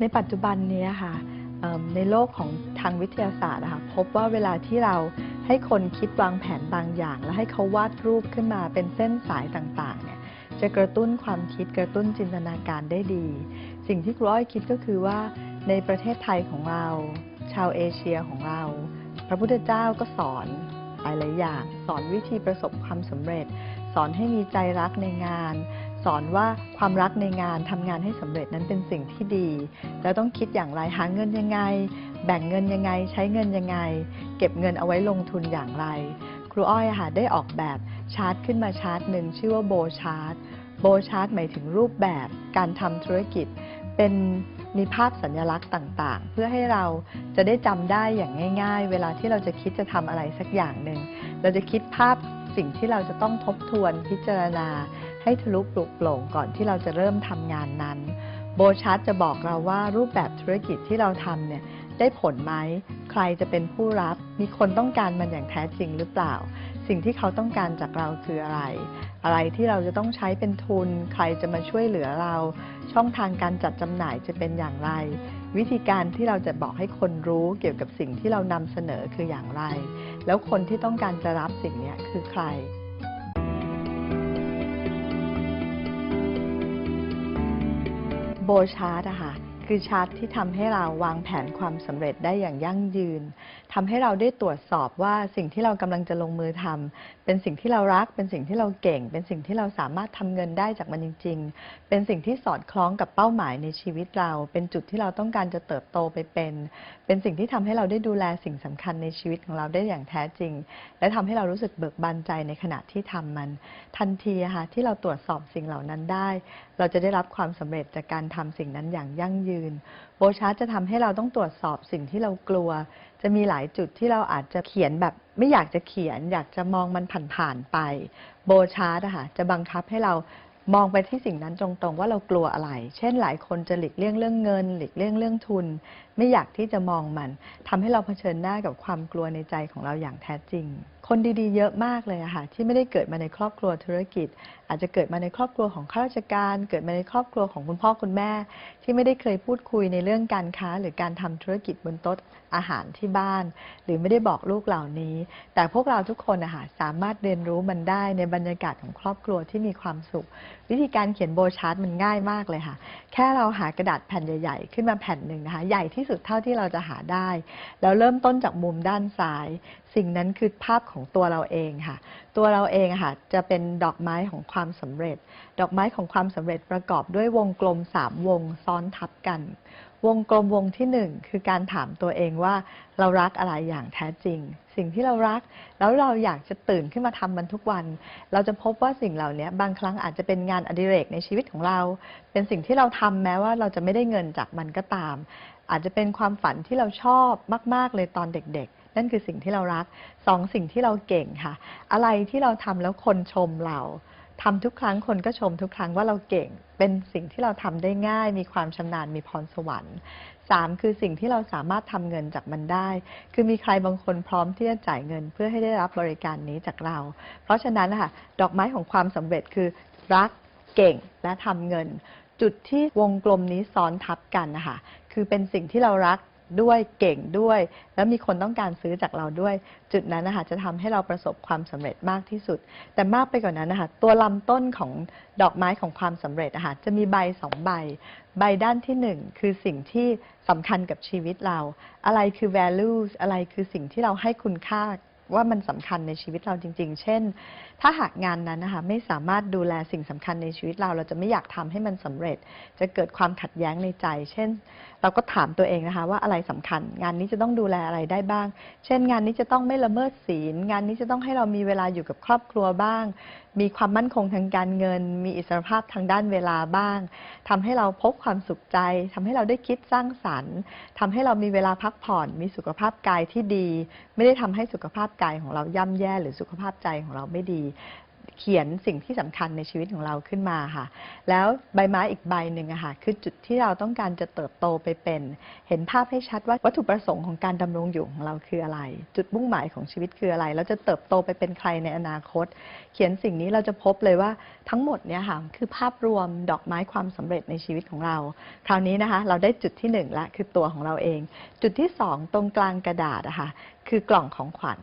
ในปัจจุบันนี้ค่ะในโลกของทางวิทยาศาสตร์นะคะพบว่าเวลาที่เราให้คนคิดวางแผนบางอย่าง แล้วให้เขาวาดรูปขึ้นมาเป็นเส้นสายต่างๆเนี่ยจะกระตุ้นความคิดกระตุ้นจินตนาการได้ดี สิ่งที่ครูอ้อยคิดก็คือว่าในประเทศไทยของเรา ชาวเอเชียของเรา พระพุทธเจ้าก็สอนหลายๆอย่าง สอนวิธีประสบความสำเร็จ สอนให้มีใจรักในงาน สอนว่าความรักในงานทำงานให้สำเร็จนั้นเป็นสิ่งที่ดี แล้วต้องคิดอย่างไรหาเงินยังไง แบ่งเงินยังไง ใช้เงินยังไง เก็บเงินเอาไว้ลงทุนอย่างไร ครูอ้อยค่ะได้ออกแบบชาร์ตขึ้นมาชาร์ตหนึ่งชื่อว่าโบชาร์ตโบชาร์ตหมายถึงรูปแบบการทำธุรกิจ เป็นมีภาพสัญลักษณ์ต่างๆ เพื่อให้เราจะได้จำได้อย่างง่าย ๆ เวลาที่เราจะคิดจะทำอะไรสักอย่างหนึ่งเราจะคิดภาพสิ่งที่เราจะต้องทบทวนพิจารณา ให้ทะลุปลุกโปร่งก่อนที่เราจะเริ่มทำงานนั้น โบชาร์ตจะบอกเราว่ารูปแบบธุรกิจที่เราทำเนี่ยได้ผลไหม ใครจะเป็นผู้รับ มีคนต้องการมันอย่างแท้จริงหรือเปล่า สิ่งที่เขาต้องการจากเราคืออะไร อะไรที่เราจะต้องใช้เป็นทุน ใครจะมาช่วยเหลือเรา ช่องทางการจัดจำหน่ายจะเป็นอย่างไร วิธีการที่เราจะบอกให้คนรู้เกี่ยวกับสิ่งที่เรานำเสนอคืออย่างไร แล้วคนที่ต้องการจะรับสิ่งนี้คือใคร โบชาร์ตอะค่ะ คือชาร์ตที่ทำให้เราวางแผนความสำเร็จได้อย่างยั่งยืนทำให้เราได้ตรวจสอบว่าสิ่งที่เรากำลังจะลงมือทำเป็นสิ่งที่เรารัก เป็นสิ่งที่เราเก่ง เป็นสิ่งที่เราสามารถทำเงินได้จากมันจริง ๆ เป็นสิ่งที่สอดคล้องกับเป้าหมายในชีวิตเรา เป็นจุดที่เราต้องการจะเติบโตไปเป็น เป็นสิ่งที่ทำให้เราได้ดูแลสิ่งสำคัญในชีวิตของเราได้อย่างแท้จริง และทำให้เรารู้สึกเบิกบานใจในขณะที่ทำมัน ทันทีค่ะที่เราตรวจสอบสิ่งเหล่านั้นได้ เราจะได้รับความสำเร็จจากการทำสิ่งนั้นอย่างยั่งยืนโบชาร์ตจะทำให้เราต้องตรวจสอบสิ่งที่เรากลัว จะมีหลายจุดที่เราอาจจะเขียนแบบไม่อยากจะเขียน อยากจะมองมันผ่านๆไป โบชาร์ตอะค่ะจะบังคับให้เรามองไปที่สิ่งนั้นตรงๆว่าเรากลัวอะไร เช่นหลายคนจะหลีกเลี่ยงเรื่องเงิน หลีกเลี่ยงเรื่องทุน ไม่อยากที่จะมองมันทำให้เราเผชิญหน้ากับความกลัวในใจของเราอย่างแท้จริง คนดีๆ เยอะมากเลยอะค่ะที่ไม่ได้เกิดมาในครอบครัวธุรกิจ อาจจะเกิดมาในครอบครัวของข้าราชการ เกิดมาในครอบครัวของคุณพ่อคุณแม่ ที่ไม่ได้เคยพูดคุยในเรื่องการค้า หรือการทำธุรกิจบนโต๊ะอาหารที่บ้าน หรือไม่ได้บอกลูกเหล่านี้ แต่พวกเราทุกคนอะค่ะสามารถเรียนรู้มันได้ในบรรยากาศของครอบครัวที่มีความสุข วิธีการเขียนโบชาร์ตมันง่ายมากเลยค่ะ แค่เราหากระดาษแผ่นใหญ่ ๆ ขึ้นมาแผ่นหนึ่งนะคะ ใหญ่ที่สุดเท่าที่เราจะหาได้ แล้วเริ่มต้นจากมุมด้านซ้ายสิ่งนั้นคือภาพของตัวเราเองค่ะ ตัวเราเองค่ะจะเป็นดอกไม้ของความสำเร็จ ดอกไม้ของความสำเร็จประกอบด้วยวงกลมสามวงซ้อนทับกัน วงกลมวงที่หนึ่งคือการถามตัวเองว่าเรารักอะไรอย่างแท้จริง สิ่งที่เรารัก แล้วเราอยากจะตื่นขึ้นมาทำมันทุกวัน เราจะพบว่าสิ่งเหล่านี้บางครั้งอาจจะเป็นงานอดิเรกในชีวิตของเรา เป็นสิ่งที่เราทำแม้ว่าเราจะไม่ได้เงินจากมันก็ตาม อาจจะเป็นความฝันที่เราชอบมาก ๆ เลยตอนเด็กๆ นั่นคือสิ่งที่เรารักสองสิ่งที่เราเก่งค่ะ อะไรที่เราทำแล้วคนชมเราทำทุกครั้งคนก็ชมทุกครั้งว่าเราเก่ง เป็นสิ่งที่เราทำได้ง่าย มีความชำนาญมีพรสวรรค์สามคือสิ่งที่เราสามารถทำเงินจากมันได้ คือมีใครบางคนพร้อมที่จะจ่ายเงินเพื่อให้ได้รับบริการนี้จากเรา เพราะฉะนั้นนะคะดอกไม้ของความสำเร็จคือรักเก่งและทำเงิน จุดที่วงกลมนี้ซ้อนทับกันนะคะคือเป็นสิ่งที่เรารัก ด้วยเก่งด้วย แล้วมีคนต้องการซื้อจากเราด้วย จุดนั้นนะคะจะทำให้เราประสบความสำเร็จมากที่สุด แต่มากไปกว่านนั้นนะคะตัวลำต้นของดอกไม้ของความสำเร็จนะคะจะมีใบสองใบ ใบด้านที่หนึ่งคือสิ่งที่สำคัญกับชีวิตเรา อะไรคือ values อะไรคือสิ่งที่เราให้คุณค่า ว่ามันสำคัญในชีวิตเราจริง ๆ เช่น ถ้าหากงานนั้นนะคะไม่สามารถดูแลสิ่งสำคัญในชีวิตเรา เราจะไม่อยากทำให้มันสำเร็จ จะเกิดความขัดแย้งในใจ เช่น เราก็ถามตัวเองนะคะ ว่าอะไรสำคัญ งานนี้จะต้องดูแลอะไรได้บ้าง เช่น งานนี้จะต้องไม่ละเมิดศีล งานนี้จะต้องให้เรามีเวลาอยู่กับครอบครัวบ้าง มีความมั่นคงทางการเงิน มีอิสรภาพทางด้านเวลาบ้างทำให้เราพบความสุขใจทำให้เราได้คิดสร้างสรรค์ทำให้เรามีเวลาพักผ่อน มีสุขภาพกายที่ดี ไม่ได้ทำให้สุขภาพกายของเราย่ำแย่หรือสุขภาพใจของเราไม่ดีเขียนสิ่งที่สำคัญในชีวิตของเราขึ้นมาค่ะ แล้วใบไม้อีกใบหนึ่งอะค่ะ คือจุดที่เราต้องการจะเติบโตไปเป็น เห็นภาพให้ชัดว่าวัตถุประสงค์ของการดำรงอยู่ของเราคืออะไร จุดมุ่งหมายของชีวิตคืออะไร เราจะเติบโตไปเป็นใครในอนาคต เขียนสิ่งนี้เราจะพบเลยว่าทั้งหมดเนี่ยค่ะ คือภาพรวมดอกไม้ความสำเร็จในชีวิตของเรา คราวนี้นะคะ เราได้จุดที่หนึ่งละคือตัวของเราเอง จุดที่สองตรงกลางกระดาษอะค่ะ คือกล่องของขวัญ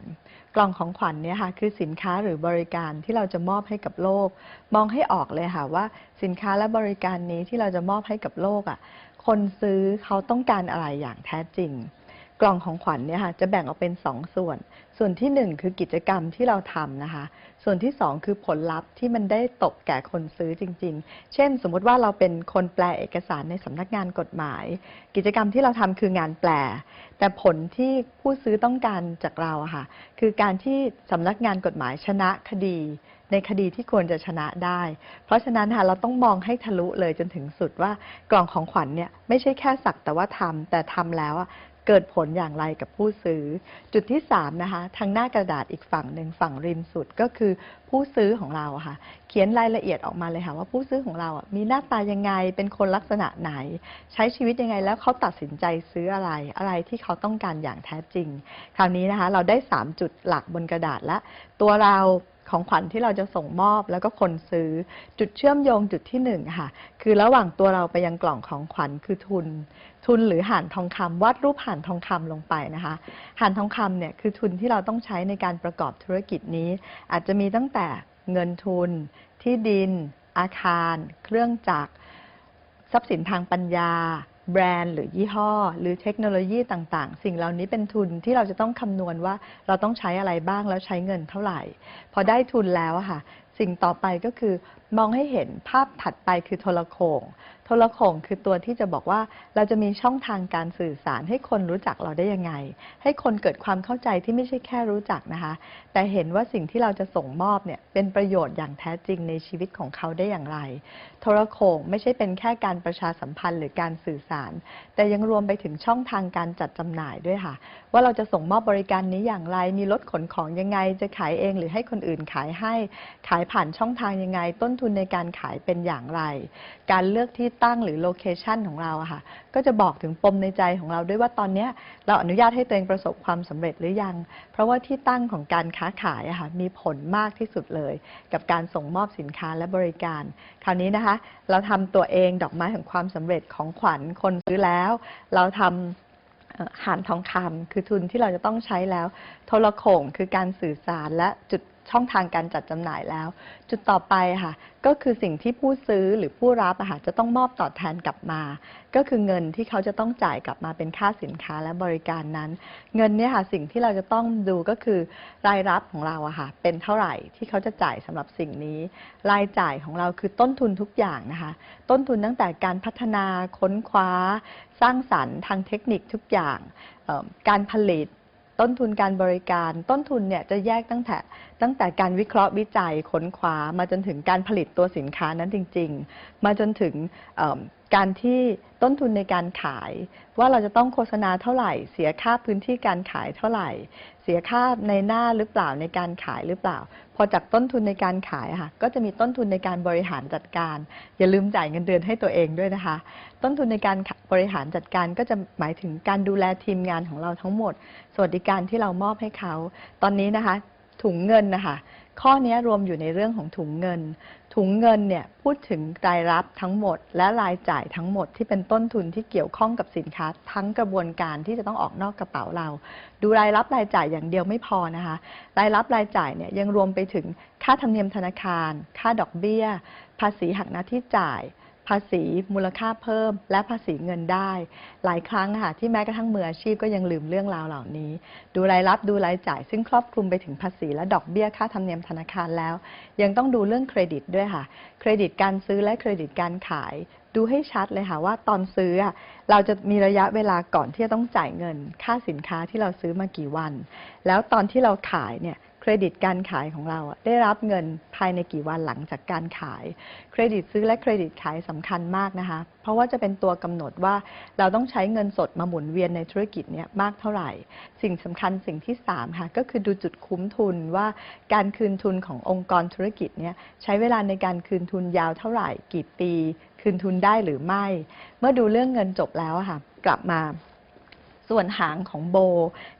กล่องของขวัญเนี่ยค่ะคือสินค้าหรือบริการที่เราจะมอบให้กับโลก มองให้ออกเลยค่ะว่าสินค้าและบริการนี้ที่เราจะมอบให้กับโลกอะคนซื้อเขาต้องการอะไรอย่างแท้จริง กล่องของขวัญเนี่ยค่ะจะแบ่งออกเป็น 2 ส่วน ส่วนทีหนึ่1 คือกิจกรรมที่เราทำนะคะ ส่วนที่ 2 คือผลลัพธ์ที่มันได้ตกแก่คนซื้อจริง ๆ เช่น สมมติว่าเราเป็นคนแปลเอกสารในสำนักงานกฎหมาย กิจกรรมที่เราทำคืองานแปล แต่ผลที่ผู้ซื้อต้องการจากเราอะค่ะ คือการที่สำนักงานกฎหมายชนะคดีในคดีที่ควรจะชนะได้ เพราะฉะนั้นค่ะเราต้องมองให้ทะลุเลยจนถึงสุดว่ากล่องของขวัญเนี่ยไม่ใช่แค่สักแต่ว่าทำแต่ทำแล้ว เกิดผลอย่างไรกับผู้ซื้อ จุดที่3นะคะทางหน้ากระดาษอีกฝั่งหนึ่งฝั่งริมสุดก็คือผู้ซื้อของเราค่ะ เขียนรายละเอียดออกมาเลยค่ะว่าผู้ซื้อของเราอะมีหน้าตายังไงเป็นคนลักษณะไหน ใช้ชีวิตยังไงแล้วเขาตัดสินใจซื้ออะไรอะไรที่เขาต้องการอย่างแท้จริง คราวนี้นะคะเราได้ 3 จุดหลักบนกระดาษและ ตัวเราของขวัญที่เราจะส่งมอบแล้วก็คนซื้อ จุดเชื่อมโยงจุดที่หนึ่งค่ะคือระหว่างตัวเราไปยังกล่องของขวัญคือทุน ทุนหรือห่านทองคำวาดรูปห่านทองคำลงไปนะคะห่านทองคำเนี่ยคือทุนที่เราต้องใช้ในการประกอบธุรกิจนี้ อาจจะมีตั้งแต่เงินทุน ที่ดิน อาคาร เครื่องจักรทรัพย์สินทางปัญญา แบรนด์ หรือยี่ห้อ หรือเทคโนโลยีต่างๆ สิ่งเหล่านี้เป็นทุนที่เราจะต้องคำนวณว่าเราต้องใช้อะไรบ้างแล้วใช้เงินเท่าไหร่ พอได้ทุนแล้วค่ะ สิ่งต่อไปก็คือมองให้เห็นภาพถัดไปคือโทรโขงโทรโขงคือตัวที่จะบอกว่าเราจะมีช่องทางการสื่อสารให้คนรู้จักเราได้ยังไง ให้คนเกิดความเข้าใจที่ไม่ใช่แค่รู้จักนะคะ แต่เห็นว่าสิ่งที่เราจะส่งมอบเนี่ยเป็นประโยชน์อย่างแท้จริงในชีวิตของเขาได้อย่างไร โทรโขงไม่ใช่เป็นแค่การประชาสัมพันธ์หรือการสื่อสาร แต่ยังรวมไปถึงช่องทางการจัดจำหน่ายด้วยค่ะ ว่าเราจะส่งมอบบริการนี้อย่างไร มีรถขนของยังไง จะขายเองหรือให้คนอื่นขายให้ ขายผ่านช่องทางยังไงต้นทุนในการขายเป็นอย่างไร การเลือกที่ตั้งหรือโลเคชันของเราอะค่ะ ก็จะบอกถึงปมในใจของเราด้วยว่าตอนนี้เราอนุญาตให้ตัวเองประสบความสำเร็จหรือยัง เพราะว่าที่ตั้งของการค้าขายอะค่ะมีผลมากที่สุดเลย กับการส่งมอบสินค้าและบริการ คราวนี้นะคะ เราทำตัวเองดอกไม้ของความสำเร็จของขวัญคนซื้อแล้ว เราทำเอ่อหานทองคำคือทุนที่เราจะต้องใช้แล้ว โทรโขงคือการสื่อสารและจุด ช่องทางการจัดจำหน่ายแล้ว จุดต่อไปค่ะ ก็คือสิ่งที่ผู้ซื้อหรือผู้รับอะค่ะจะต้องมอบตอบแทนกลับมา ก็คือเงินที่เขาจะต้องจ่ายกลับมาเป็นค่าสินค้าและบริการนั้น เงินเนี่ยค่ะสิ่งที่เราจะต้องดูก็คือรายรับของเราอะค่ะเป็นเท่าไหร่ที่เขาจะจ่ายสำหรับสิ่งนี้ รายจ่ายของเราคือต้นทุนทุกอย่างนะคะ ต้นทุนตั้งแต่การพัฒนาค้นคว้า สร้างสรรค์ทางเทคนิคทุกอย่างการผลิตต้นทุนการบริการต้นทุนเนี่ยจะแยกตั้งแต่ ตั้งแต่การวิเคราะห์วิจัยค้นคว้ามาจนถึงการผลิตตัวสินค้านั้นจริง ๆ มาจนถึงการที่ต้นทุนในการขาย ว่าเราจะต้องโฆษณาเท่าไหร่ เสียค่าพื้นที่การขายเท่าไหร่ เสียค่าในหน้าหรือเปล่าในการขายหรือเปล่า พอจากต้นทุนในการขายค่ะก็จะมีต้นทุนในการบริหารจัดการ อย่าลืมจ่ายเงินเดือนให้ตัวเองด้วยนะคะ ต้นทุนในการบริหารจัดการก็จะหมายถึงการดูแลทีมงานของเราทั้งหมด สวัสดิการที่เรามอบให้เขา ตอนนี้นะคะ ถุงเงินนะคะข้อนี้รวมอยู่ในเรื่องของถุงเงิน ถุงเงินเนี่ยพูดถึงรายรับทั้งหมด และรายจ่ายทั้งหมดที่เป็นต้นทุนที่เกี่ยวข้องกับสินค้า ทั้งกระบวนการที่จะต้องออกนอกกระเป๋าเรา ดูรายรับรายจ่ายอย่างเดียวไม่พอนะคะ รายรับรายจ่ายเนี่ยยังรวมไปถึงค่าธรรมเนียมธนาคาร ค่าดอกเบี้ย ภาษีหักหน้าที่จ่าย ภาษีมูลค่าเพิ่ม และภาษีเงินได้ หลายครั้งค่ะที่แม้กระทั่งมืออาชีพก็ยังลืมเรื่องราวเหล่านี้ ดูรายรับดูรายจ่าย ซึ่งครอบคลุมไปถึงภาษีและดอกเบี้ยค่าธรรมเนียมธนาคารแล้ว ยังต้องดูเรื่องเครดิตด้วยค่ะ เครดิตการซื้อและเครดิตการขายดูให้ชัดเลยค่ะว่าตอนซื้อเราจะมีระยะเวลาก่อนที่จะต้องจ่ายเงิน ค่าสินค้าที่เราซื้อมากี่วัน แล้วตอนที่เราขายเนี่ย รดิตการขายของเราได้รับเงินภายในกี่วันหลังจากการขาย เครดิตซื้อและเครดิตขายสำคัญมากนะคะ เพราะว่าจะเป็นตัวกำหนดว่าเราต้องใช้เงินสดมาหมุนเวียนในธุรกิจนี้มากเท่าไหร่ สิ่งสำคัญสิ่งที่ 3 ค่ะ ก็คือดูจุดคุ้มทุนว่าการคืนทุนขององค์กรธุรกิจเนี้ยใช้เวลาในการคืนทุนยาวเท่าไหร่ กี่ปี คืนทุนได้หรือไม่ เมื่อดูเรื่องเงินจบแล้วค่ะ กลับมา ส่วนหางของโบ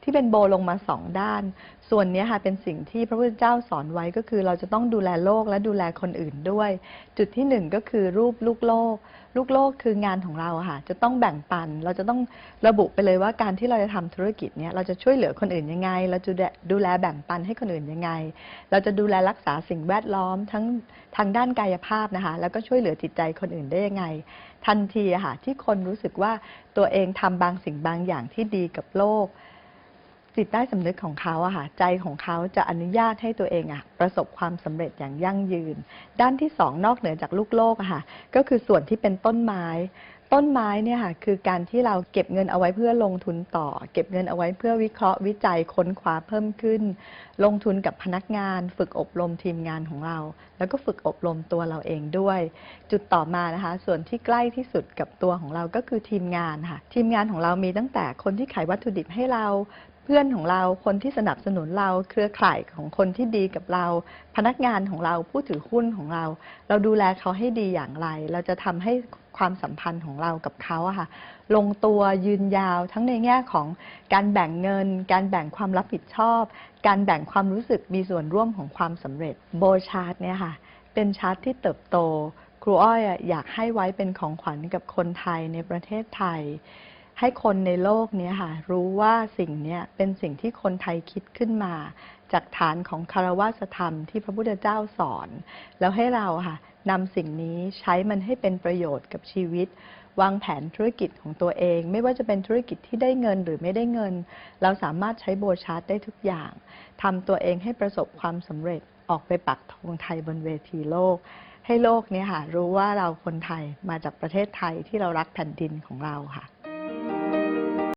ที่เป็นโบลงมาสองด้าน ส่วนนี้ค่ะเป็นสิ่งที่พระพุทธเจ้าสอนไว้ก็คือ เราจะต้องดูแลโลกและดูแลคนอื่นด้วย จุดที่หนึ่งก็คือรูปลูกโลก ลูกโลกคืองานของเราค่ะ จะต้องแบ่งปัน เราจะต้องระบุไปเลยว่าการที่เราจะทำธุรกิจเนี้ยเราจะช่วยเหลือคนอื่นยังไง เราจะดูแลแบ่งปันให้คนอื่นยังไง เราจะดูแลรักษาสิ่งแวดล้อมทั้งทางด้านกายภาพนะคะ แล้วก็ช่วยเหลือจิตใจคนอื่นได้ยังไง ทันทีค่ะที่คนรู้สึกว่าตัวเองทำบางสิ่งบางอย่างที่ดีกับโลก จิตใต้สำนึกของเขาอะค่ะใจของเขาจะอนุญาตให้ตัวเองอะประสบความสำเร็จอย่างยั่งยืน ด้านที่สองนอกเหนือจากลูกโลกอะค่ะก็คือส่วนที่เป็นต้นไม้ ต้นไม้เนี่ยค่ะคือการที่เราเก็บเงินเอาไว้เพื่อลงทุนต่อ เก็บเงินเอาไว้เพื่อวิเคราะห์วิจัยค้นคว้าเพิ่มขึ้น ลงทุนกับพนักงาน ฝึกอบรมทีมงานของเรา แล้วก็ฝึกอบรมตัวเราเองด้วย จุดต่อมานะคะ ส่วนที่ใกล้ที่สุดกับตัวของเราก็คือทีมงานค่ะทีมงานของเรามีตั้งแต่คนที่ขายวัตถุดิบให้เราเพื่อนของเราคนที่สนับสนุนเราเครือข่ายของคนที่ดีกับเรา พนักงานของเราผู้ถือหุ้นของเรา เราดูแลเขาให้ดีอย่างไร เราจะทำให้ ความสัมพันธ์ของเรากับเขาอะค่ะ ลงตัวยืนยาวทั้งในแง่ของการแบ่งเงิน การแบ่งความรับผิดชอบ การแบ่งความรู้สึกมีส่วนร่วมของความสำเร็จโบชาร์ตเนี่ยค่ะ เป็นชาร์ตที่เติบโต ครูอ้อยอยากให้ไว้เป็นของขวัญกับคนไทยในประเทศไทย ให้คนในโลกเนี้ยค่ะ รู้ว่าสิ่งเนี้ยเป็นสิ่งที่คนไทยคิดขึ้นมา จากฐานของคารวะธรรมที่พระพุทธเจ้าสอน แล้วให้เราค่ะ นำสิ่งนี้ใช้มันให้เป็นประโยชน์กับชีวิต วางแผนธุรกิจของตัวเอง ไม่ว่าจะเป็นธุรกิจที่ได้เงินหรือไม่ได้เงิน เราสามารถใช้โบชาร์ตได้ทุกอย่างทำตัวเองให้ประสบความสำเร็จออกไปปักธงไทยบนเวทีโลก ให้โลกเนี้ค่ะรู้ว่าเราคนไทยมาจากประเทศไทยที่เรารักแผ่นดินของเราค่ะ